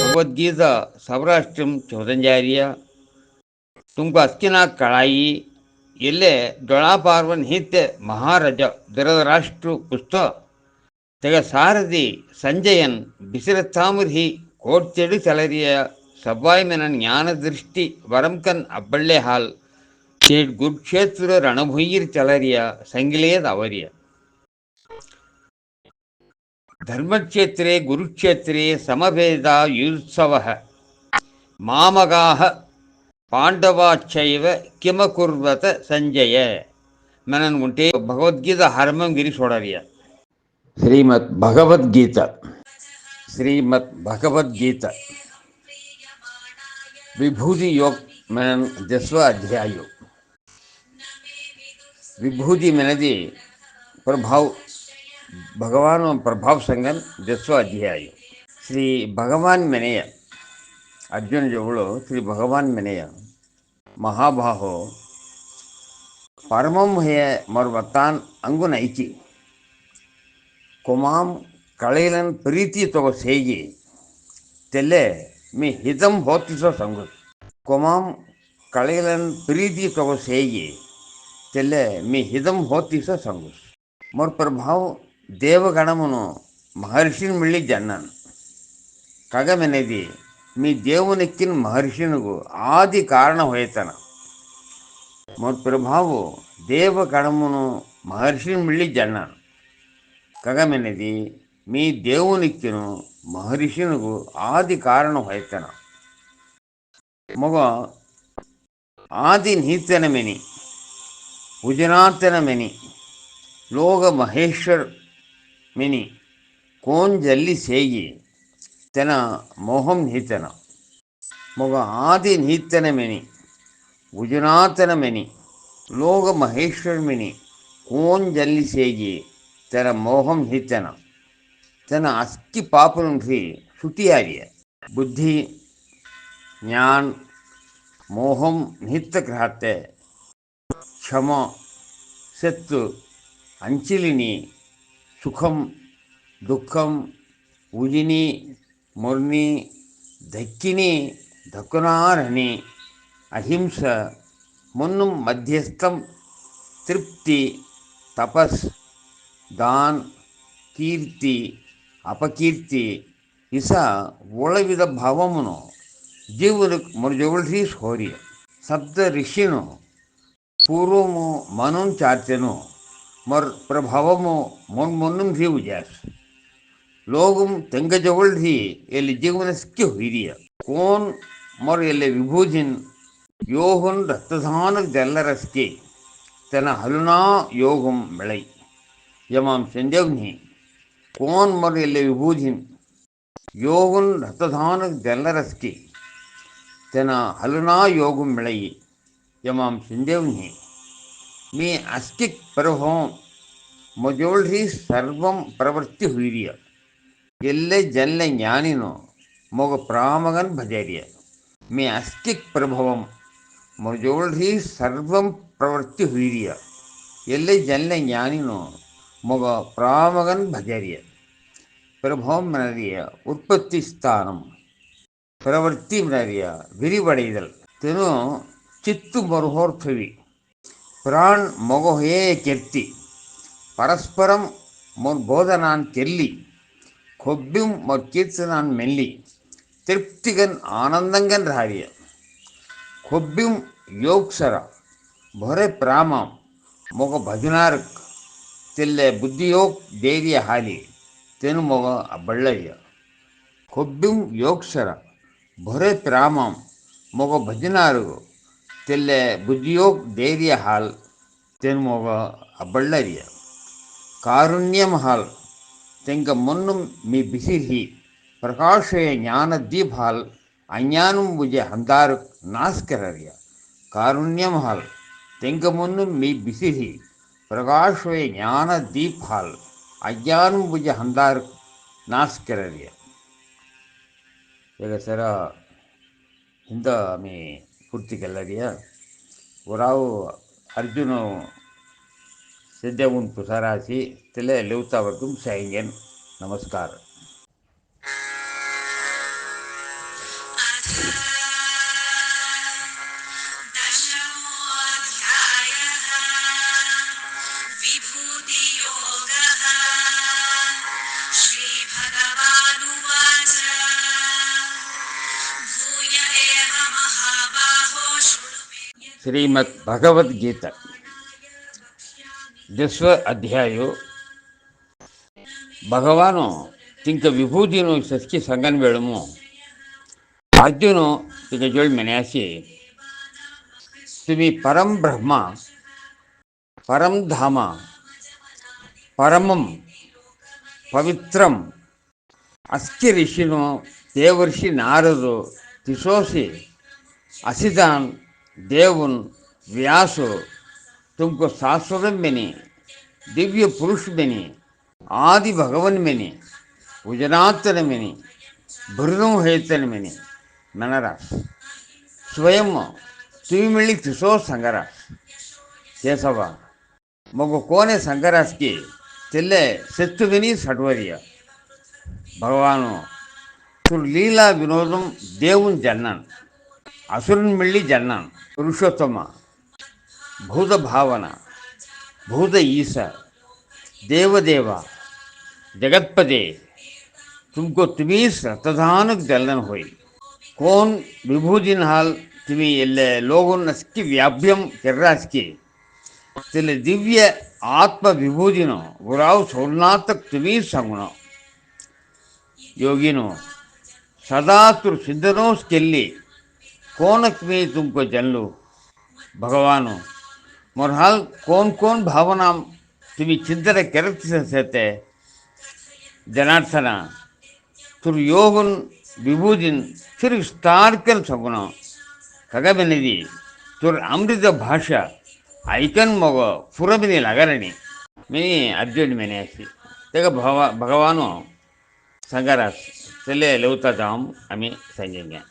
ಭಗವದ್ಗೀತಾ ಸೌರಾಷ್ಟ್ರಂ ಚೌದಂಜಾರಿಯ ತುಮಕು ಅಸ್ಕಿನ ಕಳಾಯಿ ಎಲ್ಲೆ ದೊಳಾಪಾರ್ವನ್ ಹಿತ್ಯ ಮಹಾರಾಜ ಧೃತರಾಷ್ಟ್ರು ಪುಸ್ತ ತೆಗ ಸಾರಥಿ ಸಂಜಯನ್ ಬಿಸಿರತ್ತಾಮುರ್ಹಿ ಕೋಡ್ತೆಡು ತಲರಿಯ ಸವ್ವಾಯ್ಮೆನ ಜ್ಞಾನದೃಷ್ಟಿ ವರಂಕನ್ ಅಬ್ಬಳ್ಳೆ ಹಾಲ್ ತೇಡ್ ಗುರುಕ್ಷೇತ್ರ ರಣಭುಯಿರ್ ಚಲರಿಯ ಸಂಗಿಲೇದ ಅವರಿಯ धर्मक्षेत्रे, गुरुक्षेत्रे समभेदा युत्सवः। मामगाः पाण्डवाश्चैव किमकुर्वत सञ्जय मनन् उण्टे भगवद्गीता हरमं गिरि सोडर्य। श्रीमद् भगवद्गीता। श्रीमद् भगवद्गीता। विभूति योग मनन दसवा अध्याय। विभूति मनदी प्रभाव भगवान प्रभाव संगम दसो अध्याय। श्री भगवा मेनय। अर्जुन जो श्री भगवा मेनय। महाबाहो। परम मरवान अंगुन ऐचि कुमाम कलेल प्रीति तक सी तेल मे हितम होतीसो संग। कुमाम कलेल प्रीति तक सी तेल मे हितम होतीसो संग। मोर प्रभाव దేవగణమును మహర్షిని మళ్ళీ జన్నాను. కగమనేది మీ దేవునెక్కిన మహర్షినుకు ఆది కారణ హోయతన ప్రభావు దేవగణమును మహర్షిని మళ్ళీ జన్నాను. కగమనేది మీ దేవునిక్కిను మహర్షినుకు ఆది కారణ హోయతన మొగ ఆది నీతనమెని గుజరాతనమెని లోగ మహేశ్వర్ ಮಿನಿ ಕೋನ್ ಜಲ್ಲಿ ಸೇಗಿ ತೆನ ಮೋಹಂ ನೀತನ ಮೊಗ ಆದಿ ನೀತನ many ಗುಜನಾತನ many ಲೋಗ Maheshwar mini cone ಜಲ್ಲಿ ಸೇಗಿ ತೆನ ಮೋಹಂ ನೀತನ ತೆನ ಅಸ್ಕಿ ಪಾಪನುಂಠಿ ಶುಟಿಯಾರಿಯ ಬುದ್ಧಿ ಜ್ಞಾನ್ ಮೋಹಂ ನಿಹಿತ ಗ್ರಹತೆ ಕ್ಷಮ ಸತ್ತು ಅಂಚಿಲಿನಿ సుఖం దుఃఖం ఉజిని మురిని దక్కిని దక్కునారని అహింస మున్ను మధ్యస్థం తృప్తి తపస్ దాన్ కీర్తి అపకీర్తి ఇస ఒళవిధ భావమును జీవులు మురుజవల్సి సోర్య. సప్త ఋషిను పూర్వము మనం చార్చెను మొర్ ప్రభావము మొన్మొన్నం జీవు జాస్ ಲೋಗಂ ತೆಂಗಜವಳ್ಧಿ ಎಲ್ಲಿ ಜೀವನಸ್ಕೆ ಹುಯ್ರಿಯ ಕೋನ್ ಮೊರ್ ಎಲ್ಲಿ ವಿಭೂಜಿನ್ ಯೋಹುನ್ ರಕ್ತದಾನ ಜಲ್ಲರಸ್ಕೆ ತನ ಹಲುನಾ ಯೋಗಂ ಬೆಳೈ ಯಮಾಂ ಸಂಜವ್ನಿ ಕೋನ್ ಮೊರ್ ಎಲ್ಲಿ ವಿಭೂಜಿನ್ ಯೋಗುನ್ ರಕ್ತದಾನ ಜಲ್ಲರಸ್ಕೆ ತನ ಹಲುನಾ ಯೋಗಂ ಬೆಳೈ ಯಮಾಂ ಸಂಜವ್ನಿ మీ अस्तिक ప్రభవం हूँ సర్వం ही सर्वम प्रवृत्ति हुई జ్ఞానిను మొగ ప్రామగన్ ಮೊಗ మీ ಭಜಾರಿಯ ప్రభవం ಅಸ್ತಿಕ್ సర్వం ಮೊಜೋಳ್ರಿ ಸರ್ವಂ ಪ್ರವೃತ್ತಿ ಹುಯಿರಿಯ జ్ఞానిను మొగ ప్రామగన్ ಮೊಗ ಪ್ರಾಮಗನ್ ಭಜಾರಿಯ பிரபவம் நிறைய உற்பத்தி ஸ்தானம் பிரவர்த்தி நிறைய விரிவடைதல் தினம் சித்து மருகோர் ಪ್ರಾಣ್ ಮೊಗೊಹೇ ಕೆತ್ತಿ ಪರಸ್ಪರಂ ಮೊರ್ ಬೋಧನಾನ್ ಕೆಲ್ಲಿ ಕೊಬ್ಬಿಂ ಮೊರ್ ಕೀರ್ತನಾನ್ ಮೆಲ್ಲಿ ತೃಪ್ತಿಗನ್ ಆನಂದಂಗನ್ ರಾರಿಯ ಕೊಬ್ಬಿಂ ಯೋಗ್ಸರ ಬೊರೆ ಪ್ರಾಮಾಂ ಮೊಗ ಭಜನಾರಕ್ ತೆಲ್ಲೆ ಬುದ್ಧಿಯೋಗ್ ದೇರಿಯ ಹಾಲಿ ತೆನು ಮೊಗ ಬಳ್ಳಯ್ಯ ಕೊಬ್ಬಿಂ ಯೋಗ್ಸರ ಬೊರೆ ಪ್ರಾಮಾಂ ಮೊಗ ಭಜನಾರು ತೆಲ್ಲೆ ಬುದ್ಧಿಯೋಗ್ ದೇವಿಯ ಹಾಲ್ ತೆನ್ಮೋಗ ಬಳ್ಳರಿಯ ಕಾರುಣ್ಯಂ ಹಾಲ್ ತೆಂಕ ಮೊನ್ನು ಮಿ ಬಿಸಿಹಿ ಪ್ರಕಾಶಯ ಜ್ಞಾನ ದೀಪ್ ಹಾಲ್ ಅಜ್ಞಾನಂ ಬುಜೆ ಹಂದಾರು ನಾಸ್ಕರರಿಯ ಕಾರುಣ್ಯಂ ಹಾಲ್ ತೆಂಕ ಮೊನ್ನು ಮಿ ಬಿಸಿಹಿ ಪ್ರಕಾಶಯ ಜ್ಞಾನ ದೀಪ್ ಹಾಲ್ ಅಜ್ಞಾನಂ ಬುಜೆ ಹಂದಾರು ನಾಸ್ಕರರಿಯ ಈಗ ಸರ ಹಿಂದ ಮೀ ಪೂರ್ತಿ ಕೆಲ್ಲರಿಯ ಒರಾವು ಅರ್ಜುನ ಸದ್ಯ ಉಂಟು ಪುಸರಾಸಿ ತಲೆ ಲೆವ್ತಾವರ್ಗು ಸೈಂಗೆನ್ ನಮಸ್ಕಾರ శ్రీమద్ భగవద్గీత దశ అధ్యాయు. భగవాను ఇంక విభూతిను సస్కి సంగని వేళము అర్జును ఇక జోడి మెనేసి తుమి పరం బ్రహ్మ పరం ధామ పరమం పవిత్రం అస్కి ఋషిను దేవర్షి నారదు తిశోసి అసిదాన్ देवन व्यासो तुमको शाश्वत में दिव्य पुरुष में आदि भगवन में उजनातन में भृगम हेतन में मनरास स्वयं तुमिळी तिसो संगरास केशव मगु कोने संगरास की तिल्ले सत्तुविनी सटवरिया भगवानु तुर लीला विनोदम देवन जन्नन అసురుని మళ్ళీ జన్నాను పురుషోత్తమ భూత భావన భూత ఈశ దేవదేవ జగత్పదే तुमको तुम्ही सतधानक जलन होई कौन विभूजिन हाल तुम्ही एल्ले लोगों नस्की व्याभ्यम किर्रास्की तिले दिव्य आत्म विभूजिनो गुराव सोलनातक तुम्ही संगुणो योगिनो सदा तुर सिद्धनोस केल्ली कौनक में तुमको जनलू भगवानो मोर हाल कौन कौन भावना तुम्ही चिंतन करत सहते जनार्दन तुर योगन विभूजिन फिर स्टार्कन सगुण कगबेनिदी तुर अमृत भाषा ऐकन मग फुरबिनी लगरणी मी अर्जुन मेने अशी तेग भगवा भगवानो संगरास तेले लवता जाम आम्ही संजय